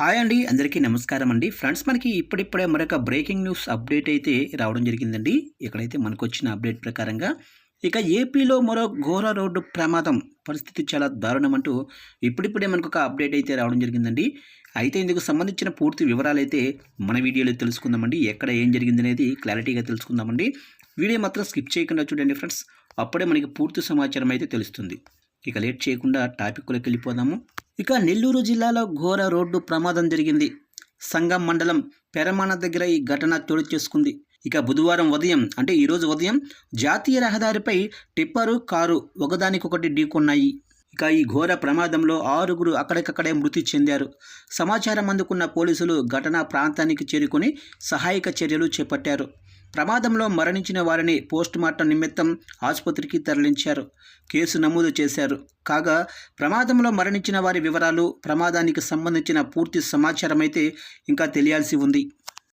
Hi అండి అందరికీ నమస్కారం అండి. ఫ్రెండ్స్ మనకి ఇప్పుడిప్పుడే మరొక బ్రేకింగ్ న్యూస్ అప్డేట్ అయితే రావడం జరిగిందండి. ఇక్కడైతే మనకు వచ్చిన అప్డేట్ ప్రకారంగా ఇక ఏపీలో మరో ఘోర రోడ్డు ప్రమాదం పరిస్థితి చాలా దారుణం అంటూ ఇప్పుడిప్పుడే మనకు ఒక అప్డేట్ అయితే రావడం జరిగిందండి. అయితే ఇందుకు సంబంధించిన పూర్తి వివరాలు అయితే మన వీడియోలో తెలుసుకుందామండి. ఎక్కడ ఏం జరిగింది అనేది క్లారిటీగా తెలుసుకుందామండి. వీడియో మాత్రం స్కిప్ చేయకుండా చూడండి ఫ్రెండ్స్. అప్పుడే మనకి పూర్తి సమాచారం అయితే తెలుస్తుంది. ఇక లేట్ చేయకుండా టాపిక్లోకి వెళ్ళిపోదాము. ఇక నెల్లూరు జిల్లాలో ఘోర రోడ్డు ప్రమాదం జరిగింది. సంగం మండలం పెరమాన దగ్గర ఈ ఘటన చోటు చేసుకుంది. ఇక బుధవారం ఉదయం అంటే ఈరోజు ఉదయం జాతీయ రహదారిపై టిప్పరు కారు ఒకదానికొకటి ఢీకొన్నాయి. ఇక ఈ ఘోర ప్రమాదంలో ఆరుగురు అక్కడికక్కడే మృతి చెందారు. సమాచారం అందుకున్న పోలీసులు ఘటనా ప్రాంతానికి చేరుకుని సహాయక చర్యలు చేపట్టారు. ప్రమాదంలో మరణించిన వారిని పోస్టుమార్టం నిమిత్తం ఆసుపత్రికి తరలించారు. కేసు నమోదు చేశారు. కాగా ప్రమాదంలో మరణించిన వారి వివరాలు ప్రమాదానికి సంబంధించిన పూర్తి సమాచారం అయితే ఇంకా తెలియాల్సి ఉంది.